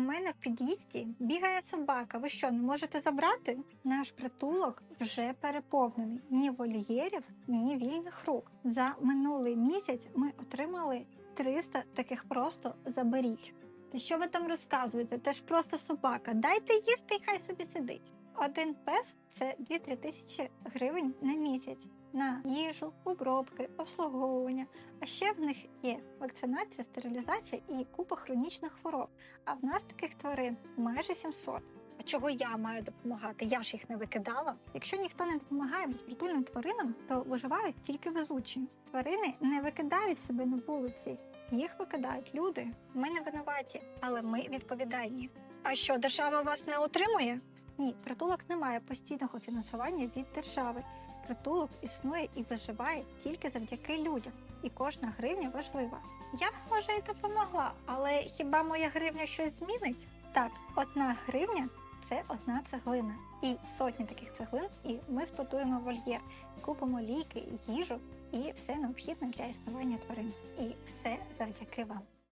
У мене в під'їзді бігає собака. Ви що, не можете забрати? Наш притулок вже переповнений ні вольєрів, ні вільних рук. За минулий місяць ми отримали 300 таких просто заберіть. Та що ви там розказуєте? Це ж просто собака. Дайте їсти і хай собі сидить. Один пес це 2-3 тисячі гривень на місяць на їжу, обробки, обслуговування. А ще в них є вакцинація, стерилізація і купа хронічних хвороб. А в нас таких тварин майже 700. А чого я маю допомагати? Я ж їх не викидала. Якщо ніхто не допомагає безпритульним тваринам, то виживають тільки везучі. Тварини не викидають себе на вулиці, їх викидають люди. Ми не винуваті, але ми відповідальні. А що держава вас не утримує? Ні, притулок не має постійного фінансування від держави. Притулок існує і виживає тільки завдяки людям, і кожна гривня важлива. Я б може і допомогла, але хіба моя гривня щось змінить? Так, одна гривня це одна цеглина, і сотні таких цеглин, і ми збудуємо вольєр, купимо ліки, їжу і все необхідне для існування тварин. І все завдяки вам.